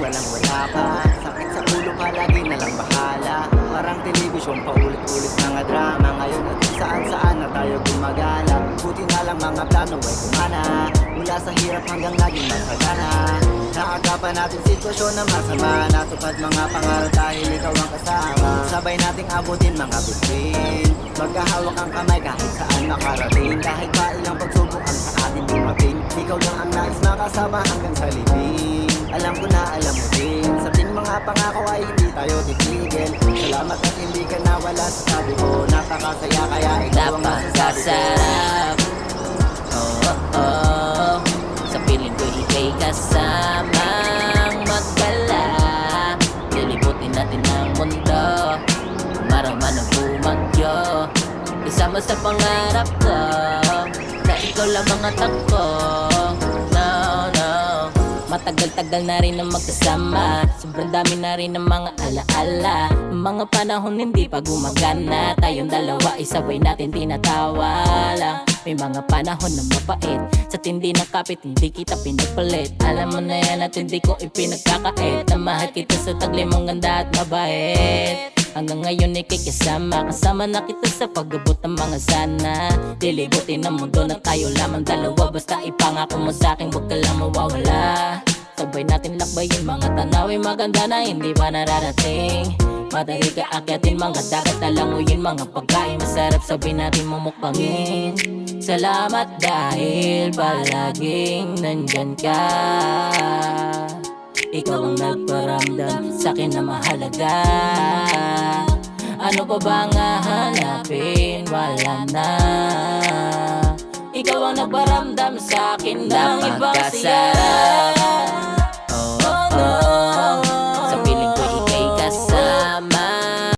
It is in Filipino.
walang wala pa Sakit sa ulo palagi na lang bahala. Parang telebisyon paulit-ulit mga drama. Ngayon at tayo gumagala Buti na lang mga plano ay kumana Mula sa hirap hanggang naging masagana. Naagapan natin sitwasyon na masama. Natupad mga pangarap dahil ikaw ang kasama. Sabay nating abutin mga bituin Magkahawak ang kamay kahit saan makarating. Kahit pa ilang pagsubok ang sa atin dumating. Ikaw lang ang nais makasama hanggang sa libing Alam ko na alam mo din. Sa ting mga pangako ay hindi tayo titigil. Salamat at hindi ka nawala sa sabi ko. Napakasaya kaya ikaw ang Napakasarap. Oh, oh, oh. Sa piling ko ikay kasamang magdala. Lilibutin natin ang mundo. Maraman ang bumagyo. Isama sa pangarap ko. Na ikaw takbo No, no Matagal-tagal na rin ang magkasama. Sobrang dami na rin ng mga alaala. Mga panahon hindi pa gumagana. Tayong dalawa isabay natin tinatawa lang May mga panahon na mapait. Sa tindi ng kapit hindi kita pinapalit. Alam mo na yan at hindi ko ipinagkakait. Na mahal kita sa tagli mong ganda at mabait Hanggang ngayon ay kikisama Kasama na kita sa pag-abot ng mga sana. Lilibutin ang mundo na tayo lamang dalawa. Basta ipangako mo sa akin huwag ka lang mawawala. Sabay natin lakbayin mga tanawin maganda na hindi pa nararating? Madali ka akyatin mga dagat na languyin Mga pagkain masarap sabihin natin mumukbangin Salamat dahil palaging nandyan ka ikaw ang nagparamdam sa akin na mahalaga. Ano pa ba ang hahanapin? Wala na. Ikaw ang nagparamdam sa akin ng ibang siya